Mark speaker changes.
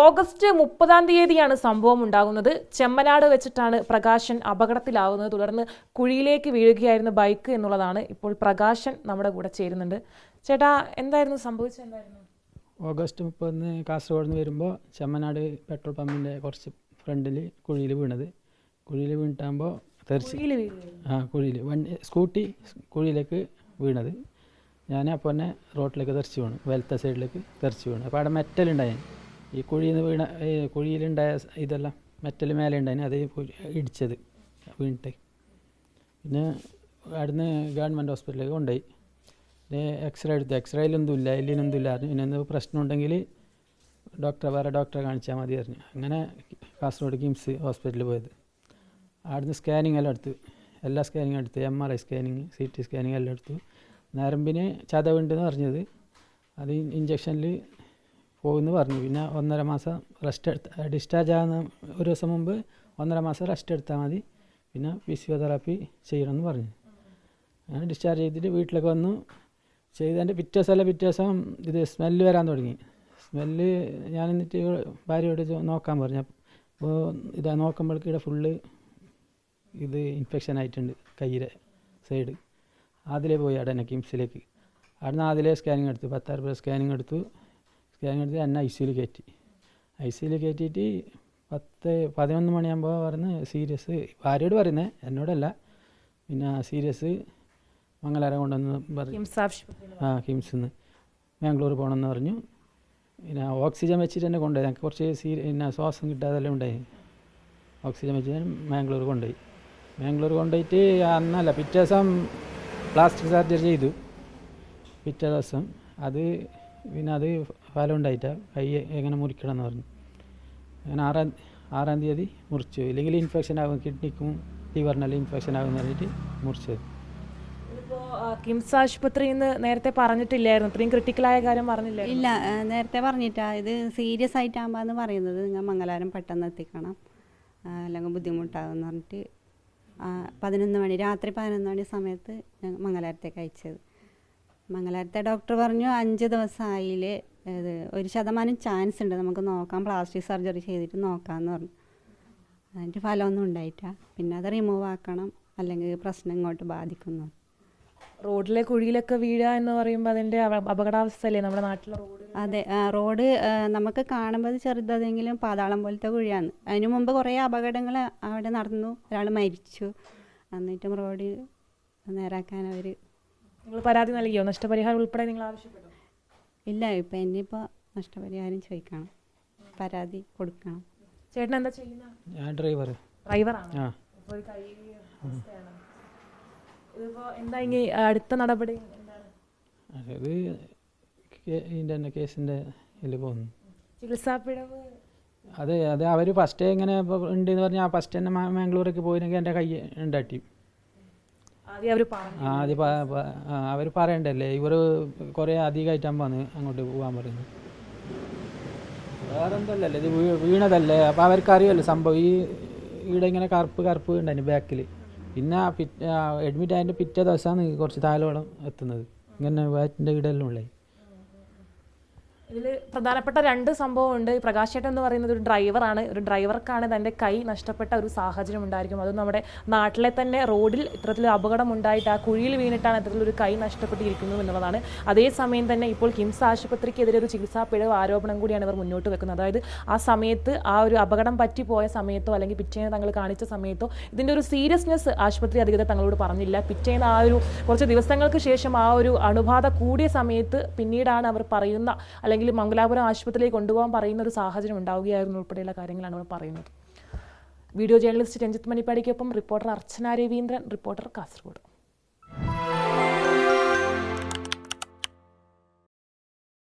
Speaker 1: August മുപ്പതാം തീയതിയാണ് സംഭവം ഉണ്ടാകുന്നത്. ചെമ്മനാട് വെച്ചിട്ടാണ് പ്രകാശൻ അപകടത്തിലാവുന്നത്. തുടർന്ന് കുഴിയിലേക്ക് വീഴുകയായിരുന്നു ബൈക്ക് എന്നുള്ളതാണ് ഇപ്പോൾ പ്രകാശൻ നമ്മുടെ കൂടെ ചേരുന്നുണ്ട്. ചേട്ടാ എന്തായിരുന്നു സംഭവിച്ചത്? എന്തായിരുന്നു?
Speaker 2: ഓഗസ്റ്റ് മുപ്പതിന് കാസർഗോഡ് നിന്ന് വരുമ്പോൾ ചെമ്മനാട് പെട്രോൾ പമ്പിന്റെ കുറച്ച് ഫ്രണ്ടിൽ കുഴിയിൽ വീണത്. കുഴിയിൽ വീണിട്ടാകുമ്പോൾ തെറിച്ച് ആ കുഴിയിൽ വണ്ടി സ്കൂട്ടി കുഴിയിലേക്ക് വീണത്. ഞാൻ അപ്പോൾ തന്നെ റോട്ടിലേക്ക് തെറിച്ച് വീണു. വലത്തെ സൈഡിലേക്ക് തെറിച്ച് വീണു. അപ്പോൾ അവിടെ മെറ്റലുണ്ടായി. ഈ കുഴിയിൽ നിന്ന് വീണ കുഴിയിലുണ്ടായ ഇതെല്ലാം മെറ്റൽ മേലെ ഉണ്ടായിന് അത് ഇടിച്ചത് വീണിട്ട്. പിന്നെ അവിടുന്ന് ഗവൺമെന്റ് ഹോസ്പിറ്റലിലേക്ക് കൊണ്ടുപോയി. പിന്നെ എക്സ്റേ എടുത്തു. എക്സ്റേയിലൊന്നും ഇല്ല എല്ലിനൊന്നും ഇല്ല പറഞ്ഞു. പിന്നെ എന്തോ പ്രശ്നം ഉണ്ടെങ്കിൽ ഡോക്ടറെ വേറെ ഡോക്ടറെ കാണിച്ചാൽ മതി പറഞ്ഞു. അങ്ങനെ കാസർഗോഡ് കിംസ് ഹോസ്പിറ്റലിൽ പോയത്. അവിടുന്ന് സ്കാനിങ് എല്ലാം എടുത്തു. എല്ലാ സ്കാനിങ്ങും എടുത്തു. M R I scanning C T scanning എല്ലാം എടുത്തു. നരമ്പിന് ചതവുണ്ടെന്ന് പറഞ്ഞത്. അത് ഇഞ്ചക്ഷനിൽ പോകുമെന്ന് പറഞ്ഞു. പിന്നെ ഒന്നര മാസം റെസ്റ്റ് എടുത്ത് ഡിസ്ചാർജ് ആകുന്ന ഒരു ദിവസം മുമ്പ് ഒന്നര മാസം റെസ്റ്റ് എടുത്താൽ മതി. പിന്നെ ഫിസിയോതെറാപ്പി ചെയ്യണമെന്ന് പറഞ്ഞു. അങ്ങനെ ഡിസ്ചാർജ് ചെയ്തിട്ട് വീട്ടിലേക്ക് വന്നു. ചെയ്തതിന്റെ പിറ്റേ ദിവസമല്ല പിറ്റേ ദിവസം ഇത് സ്മെല്ല് വരാൻ തുടങ്ങി. സ്മെല്ല് ഞാൻ എന്നിട്ട് ഭാര്യയോട് നോക്കാൻ പറഞ്ഞു. അപ്പോൾ ഇതാ നോക്കുമ്പോഴേക്ക് ഇവിടെ ഫുള്ള് ഇത് ഇൻഫെക്ഷൻ ആയിട്ടുണ്ട് കയ്യിലെ സൈഡ് അതിലേ പോയി അവിടെ തന്നെ കിംസിലേക്ക് അവിടുന്ന് അതിലേ സ്കാനിങ് എടുത്തു. പത്താറ് പേർ സ്കാനിങ് എടുത്തു. സ്കാനിങ് എടുത്ത് എന്നെ ഐ സിയിൽ കയറ്റി. ഐ സിയിൽ കയറ്റിയിട്ട് പത്ത് പതിനൊന്ന് മണിയാകുമ്പോൾ പറഞ്ഞ് സീരിയസ് ഭാര്യയോട് പറയുന്നത് എന്നോടല്ല. പിന്നെ സീരിയസ് മംഗലാരം കൊണ്ടുവന്ന് പറഞ്ഞു. ആ കിംസിന്ന് ബാംഗ്ലൂർ പോകണമെന്ന് പറഞ്ഞു. പിന്നെ ഓക്സിജൻ വെച്ചിട്ട് തന്നെ കൊണ്ടുപോയി. ഞങ്ങൾക്ക് കുറച്ച് സീ പിന്നെ ശ്വാസം കിട്ടാതെല്ലാം ഉണ്ടായി. ഓക്സിജൻ വെച്ചിട്ട് ബാംഗ്ലൂർ കൊണ്ടുപോയി. ബാംഗ്ലൂർ കൊണ്ടുപോയിട്ട് അന്നല്ല പിറ്റേ ദിവസം പ്ലാസ്റ്റിക് സർജറി ചെയ്തു. പിറ്റേ ദിവസം. അത് പിന്നെ അത് ഫലം ഉണ്ടായിട്ടാ. കൈ എങ്ങനെ മുറിക്കണം എന്ന് പറഞ്ഞു. അങ്ങനെ ആറാം ആറാം തീയതി മുറിച്ചു. ഇല്ലെങ്കിൽ ഇൻഫെക്ഷൻ ആകും കിഡ്നിക്കും ലിവറിനെല്ലാം ഇൻഫെക്ഷൻ ആകും എന്ന് പറഞ്ഞിട്ട് മുറിച്ചത്.
Speaker 1: ഇതിപ്പോ കിംസ് ആശുപത്രിയിൽ നിന്ന് നേരത്തെ പറഞ്ഞിട്ടില്ലായിരുന്നു. ഇത്രയും ക്രിട്ടിക്കലായ കാര്യം പറഞ്ഞില്ല
Speaker 3: ഇല്ല നേരത്തെ പറഞ്ഞിട്ടാ. ഇത് സീരിയസ് ആയിട്ടാകുമ്പോൾ പറയുന്നത്. നിങ്ങൾ മംഗലാരം പെട്ടെന്ന് എത്തിക്കണം. അല്ലെങ്കിൽ ബുദ്ധിമുട്ടാകുമെന്ന് പറഞ്ഞിട്ട് പതിനൊന്ന് മണി രാത്രി പതിനൊന്ന് മണി സമയത്ത് ഞങ്ങൾ മംഗലാരത്തേക്ക് അയച്ചത്. മംഗലാരത്തെ ഡോക്ടർ പറഞ്ഞു അഞ്ച് ദിവസമായിൽ ഇത് ഒരു ശതമാനം ചാൻസ് ഉണ്ട് നമുക്ക് നോക്കാം പ്ലാസ്റ്റിക് സർജറി ചെയ്തിട്ട് നോക്കാമെന്ന് പറഞ്ഞു. അതിന്റെ ഫലമൊന്നും ഉണ്ടായിട്ടാ പിന്നെ അത് റിമൂവ് ആക്കണം അല്ലെങ്കിൽ പ്രശ്നം ഇങ്ങോട്ട് ബാധിക്കുന്നു.
Speaker 1: റോഡിലെ കുഴിയിലൊക്കെ വീഴുക എന്ന് പറയുമ്പോൾ അതിന്റെ അപകടാവസ്ഥ അപകടാവസ്ഥയല്ലേ നമ്മുടെ നാട്ടിലെ റോഡ്?
Speaker 3: അതെ റോഡ് നമുക്ക് കാണുമ്പോൾ ചെറുതെങ്കിലും പാതാളം പോലത്തെ കുഴിയാണ്. അതിനു മുമ്പ് കുറേ അപകടങ്ങൾ അവിടെ നടന്നു. ഒരാൾ മരിച്ചു. എന്നിട്ടും റോഡ് നേരാക്കാൻ അവർ
Speaker 1: നിങ്ങൾ പരാതി നൽകിയോ? നഷ്ടപരിഹാരം ഉൾപ്പെടെ നിങ്ങൾ ആവശ്യപ്പെട്ടു?
Speaker 3: ഇല്ല ഇപ്പം ഇനിയിപ്പോൾ നഷ്ടപരിഹാരം ചോദിക്കണം. പരാതി കൊടുക്കണം.
Speaker 1: ചേട്ടൻ എന്താ ചെയ്യുന്ന?
Speaker 2: ഞാൻ ഡ്രൈവർ
Speaker 1: ഡ്രൈവറാണ്
Speaker 2: ആ.
Speaker 1: ഒരു കൈ അവസ്ഥയാണ്. ഇതിപ്പോ എന്താ ഇനി അടുത്ത നടപടി എന്താണ്?
Speaker 2: അത് കേ- ഇതിന്റെ തന്നെ കേസിന്റെ ഇതിൽ പോകുന്നു.
Speaker 1: ചികിത്സാ പിഴവ്?
Speaker 2: അതെ അത് അവർ ഫസ്റ്റ് ഇങ്ങനെ ഇപ്പോൾ ഉണ്ട് എന്ന് പറഞ്ഞാൽ ഫസ്റ്റ് തന്നെ മാ- മാംഗ്ലൂരേക്ക് പോയിരുന്നെങ്കിൽ എന്റെ കൈ ഉണ്ടാട്ടി.
Speaker 1: അവർ
Speaker 2: പറയണ്ടല്ലേ? ഇവർ കുറേ അധികമായിട്ടാകുമ്പോൾ വന്ന് അങ്ങോട്ട് പോകാൻ പറയുന്നത് വേറെ എന്തല്ലല്ലേ ഇത് വീണതല്ലേ? അപ്പോൾ അറിയല്ലോ സംഭവം. ഈ ഇവിടെ ഇങ്ങനെ കറുപ്പ് കറുപ്പ് ഉണ്ടായിരുന്നു ബാക്കിൽ പിന്നെ അഡ്മിറ്റ് ആയതിന്റെ പിറ്റേ ദിവസമാണ് കുറച്ച് താലോളം എത്തുന്നത്. ഇങ്ങനെ വാറ്റിന്റെ ഇടെല്ലാം ഉള്ളത്
Speaker 1: ഇതിൽ പ്രധാനപ്പെട്ട രണ്ട് സംഭവമുണ്ട്. പ്രകാശേട്ടൻ എന്ന് പറയുന്നത് ഒരു ഡ്രൈവറാണ്. ഒരു ഡ്രൈവർക്കാണ് തന്റെ കൈ നഷ്ടപ്പെട്ട ഒരു സാഹചര്യം ഉണ്ടായിരിക്കും. അത് നമ്മുടെ നാട്ടിലെ തന്നെ റോഡിൽ ഇത്തരത്തിൽ അപകടം ഉണ്ടായിട്ട് ആ കുഴിയിൽ വീണിട്ടാണ് ഇത്തരത്തിലൊരു കൈ നഷ്ടപ്പെട്ടിരിക്കുന്നു എന്നുള്ളതാണ്. അതേസമയം തന്നെ ഇപ്പോൾ കിംസ് ആശുപത്രിക്കെതിരെ ഒരു ചികിത്സാ പിഴവ് ആരോപണം കൂടിയാണ് ഇവർ മുന്നോട്ട് വെക്കുന്നത്. അതായത് ആ സമയത്ത് ആ ഒരു അപകടം പറ്റിപ്പോയ സമയത്തോ അല്ലെങ്കിൽ പിറ്റേന്ന് തങ്ങൾ കാണിച്ച സമയത്തോ ഇതിന്റെ ഒരു സീരിയസ്നെസ് ആശുപത്രി അധികൃതർ തങ്ങളോട് പറഞ്ഞില്ല. പിറ്റേന്ന് ആ ഒരു കുറച്ച് ദിവസങ്ങൾക്ക് ശേഷം ആ ഒരു അണുബാധ കൂടിയ സമയത്ത് പിന്നീടാണ് അവർ പറയുന്ന അല്ലെങ്കിൽ മംഗലാപുരം ആശുപത്രിയിലേക്ക് കൊണ്ടുപോകാൻ പറയുന്ന ഒരു സാഹചര്യം ഉണ്ടാവുകയായിരുന്നു ഉൾപ്പെടെയുള്ള കാര്യങ്ങളാണ് അവർ പറയുന്നത്. വീഡിയോ ജേർണലിസ്റ്റ് രഞ്ജിത്ത് മണിപ്പാടിക്കൊപ്പം റിപ്പോർട്ടർ അർച്ചന രവീന്ദ്രൻ റിപ്പോർട്ടർ കാസർഗോഡ്.